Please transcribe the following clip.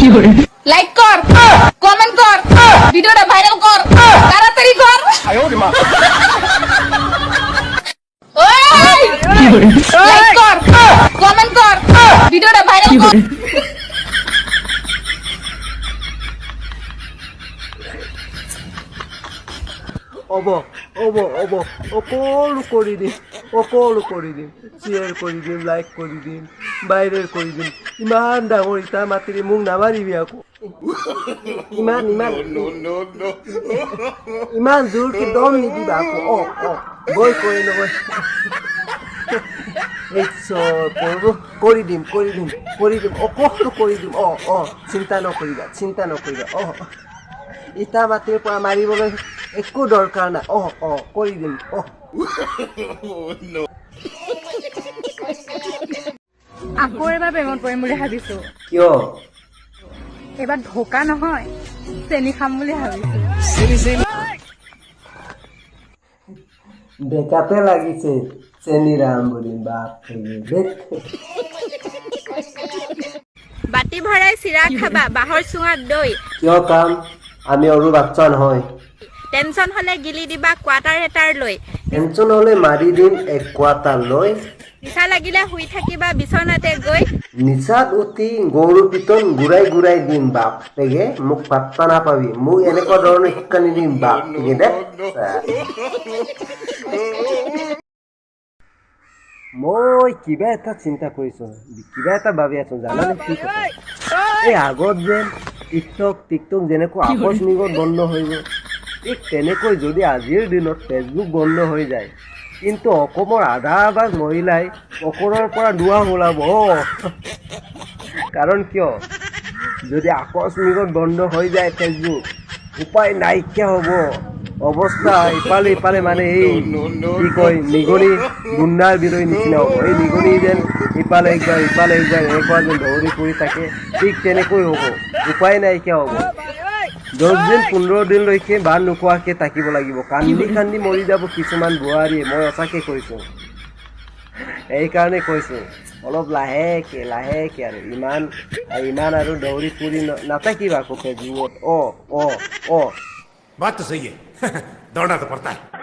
Like কর comment কর ভিডিওটা ভাইরাল কর তাড়াতাড়ি কর। লাইক কর কমেন্ট কর ভিডিওটা ভাইরাল কর। হ'ব হ'ব হ'ব সকলো কৰি দিম সকলো কৰি দিম শ্বেয়াৰ কৰি দিম লাইক কৰি দিম ভাইৰেল কৰি দিম ইমান ডাঙৰ ইটা মাতিৰে মোক নামাৰিবি আকৌ ইমান ইমান। ইমান জোৰকে দম নিদিবা আকৌ অঁ অঁ গৈ কৰি কৰিব কৰি দিম কৰি দিম কৰি দিম অকলো কৰি দিম অঁ অঁ, চিন্তা নকৰিবা চিন্তা নকৰিবা। অঁ ইটা মাটিৰ পৰা মাৰিবলৈ একো দৰকাৰ নাই। অঁ অঁ, কৰি দিম। অঁ। আকৌ এবাৰ প্ৰেমত পৰিম বুলি ভাবিছো। কিয়? এইবাৰ ঢকা নহয় চেনি খাম বুলি ভাবিছো। বেকাতে লাগিছে চেনিৰাম বুলি বাপ। বাতি ভৰাই চিৰা খাবা বাঁহৰ চুঙাত দৈ। কিয় কাম? আমি সৰু বাচ্চা নহয়। টেনচন হলে গিলি দিবা কোৱাটাৰ এটাৰ লৈ। টেনচন হ'লে মাৰি দিম এক কোৱাটাৰ লৈ। নিচা লাগিলে শুই থাকিবা বিচনাতে গৈ। নিচাত উঠি গৰু পিতন ঘূৰাই ঘূৰাই দিম বাপ তেগে মোক পাত্তা নাপাবি মোক এনেকুৱা ধৰণৰ শিক্ষা নিদিম বাপ তেগে দে। মই কিবা এটা চিন্তা কৰিছো কিবা এটা ভাবি আছো জানানে কি কথা? এই আগত যেন টিকটক টিকটক যেনেকৈ আকস্মিকত বন্ধ হৈ গ'ল। ঠিক তেনেকৈ যদি আজিৰ দিনত ফেচবুক বন্ধ হৈ যায়, কিন্তু অসমৰ আধা ভাগ মহিলাই অকৰৰ পৰা দুৱা ওলাব কাৰণ কিয়? যদি আকস্মিকত বন্ধ হৈ যায় ফেচবুক উপায় নাইকিয়া হ'ব। অৱস্থা ইফালে ইফালে মানে এই কি কয়, নিগনি গুণ্ডাৰ বিৰৈ নিচিনা হ'ব। এই নিগনি যেন ইফালে একবাৰ ইফালে একবাৰ এনেকুৱা যেন দৌৰি ফুৰি থাকে, ঠিক তেনেকৈ হ'ব। উপায় নাইকিয়া হ'ব। দহ দিন পোন্ধৰ দিনলৈকে বা নোখোৱাকৈ থাকিব লাগিব। কান্দি কান্দি মৰি যাব কিছুমান বোৱাৰীয়ে মই সঁচাকৈ কৈছোঁ। এইকাৰণে কৈছোঁ অলপ লাহেকৈ লাহেকৈ আৰু ইমান ইমান আৰু দৌৰি ফুৰি নাথাকিবা কোফে জীৱত অ অ অ। বাট